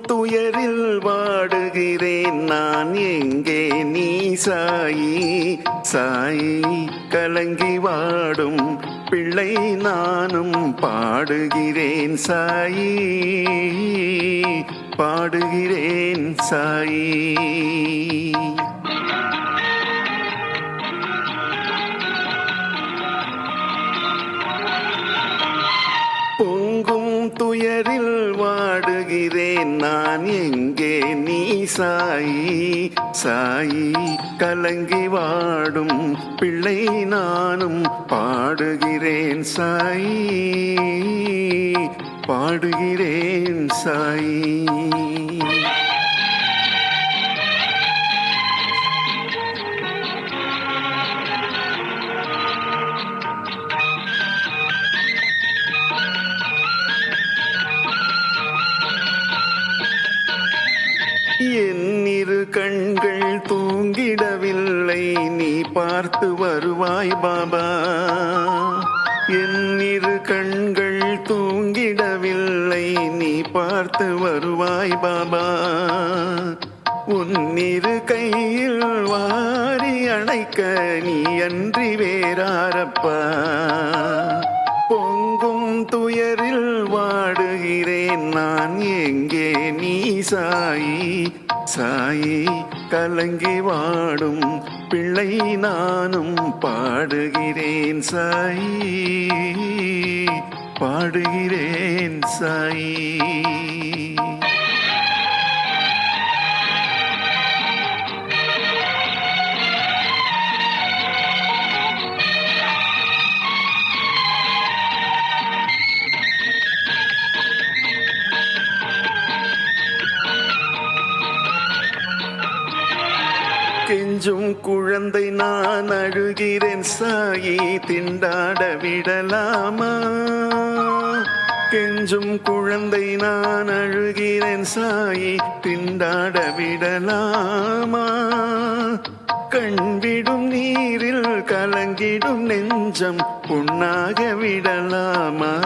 துயரில் வாடுகிறேன். நான் எங்கே? நீ சாயி. சாயி கலங்கி வாடும் பிள்ளை நானும் பாடுகிறேன். சாயி பாடுகிறேன். சாயி. நான் எங்கே? நீ சாயி சாயி கலங்கி வாடும் பிள்ளை நானும் பாடுகிறேன் சாயி பாடுகிறேன் சாயி. என் இரு கண்கள் தூங்கிடவில்லை. நீ பார்த்து வருவாய் பாபா. என் இரு கண்கள் தூங்கிடவில்லை. நீ பார்த்து வருவாய் பாபா. உன்னிரு கையில் வாரி அணைக்க நீ அன்றி வேறாரப்பா. பொங்கும் துயரில் வாடுகிறேன். நான் எங்கே? நீ சாயி சாயி கலங்கி வாடும் பிள்ளை நானும் பாடுகிறேன். சாயி பாடுகிறேன் சாயி. கெஞ்சும் குழந்தை நான் அழுகிறேன். சாயி திண்டாட விடலாமா? கெஞ்சும் குழந்தை நான் அழுகிறேன். சாயி திண்டாட விடலாமா? கண்விடும் நீரில் கலங்கிடும் நெஞ்சம் புண்ணாக விடலாமா?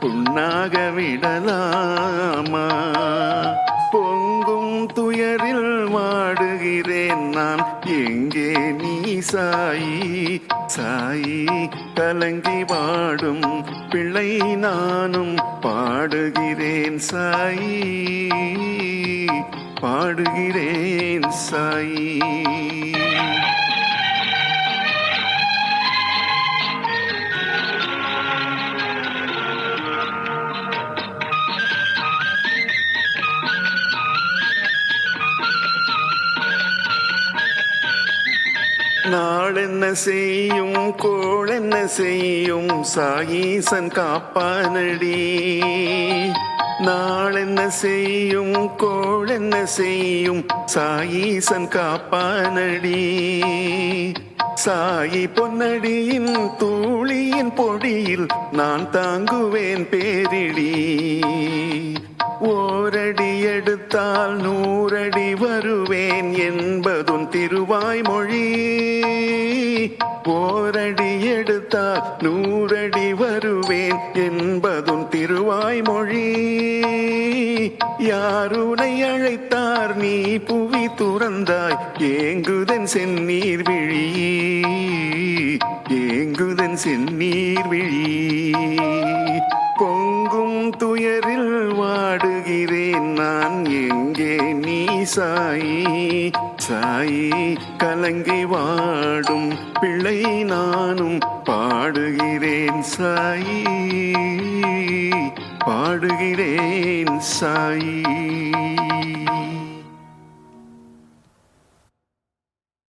புண்ணாக விடலாமா? சாயி சாயி கலங்கி வாடும் பிள்ளை நானும் பாடுகிறேன் சாயி பாடுகிறேன் சாயி. நாளென்ன செய்யும் கோள் என்ன செய்யும் சாயீசன் காப்பானடி. நாளென்ன செய்யும் கோள் என்ன செய்யும் சாயீசன் காப்பானடி. சாயி பொன்னடியின் தூளியின் பொடியில் நான் தாங்குவேன் பேரிடி. ஓரடி எடுத்தால் நூறடி வருவேன் என்பதும் திருவாய் மொழி ஓரடி எடுத்தால் நூறடி வருவேன் என்பதும் திருவாய் மொழி யாருனை அழைத்தார்? நீ புவி துறந்தாய். ஏங்குதன் செந்நீர் விழி. நீங்குதன் செந்நீர் விழி பொங்கும் துயரில் வாடுகிறேன் நான். எங்கே நீ சாயி சாயி கலங்கி வாடும் பிள்ளை நானும் பாடுகிறேன் சாயி பாடுகிறேன் சாயி.